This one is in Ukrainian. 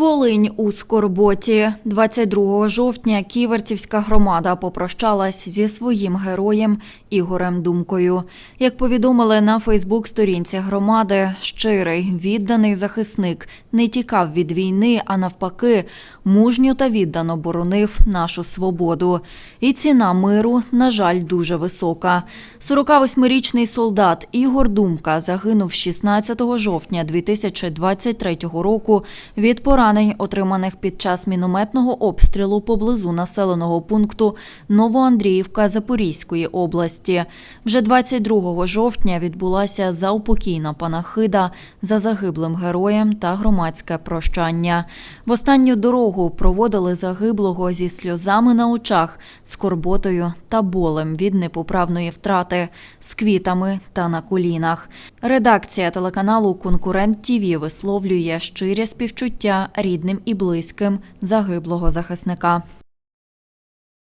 Волинь у Скорботі. 22 жовтня Ківерцівська громада попрощалась зі своїм героєм Ігорем Думкою. Як повідомили на Фейсбук-сторінці громади, щирий відданий захисник не тікав від війни, а навпаки, мужньо та віддано боронив нашу свободу. І ціна миру, на жаль, дуже висока. 48-річний солдат Ігор Думка загинув 16 жовтня 2023 року від поранень, отриманих під час мінометного обстрілу поблизу населеного пункту Новоандріївка Запорізької області. Вже 22 жовтня відбулася заупокійна панахида за загиблим героєм та громадське прощання. В останню дорогу проводили загиблого зі сльозами на очах, скорботою та болем від непоправної втрати, з квітами та на колінах. Редакція телеканалу Конкурент ТІВІ висловлює щирі співчуття рідним і близьким загиблого захисника.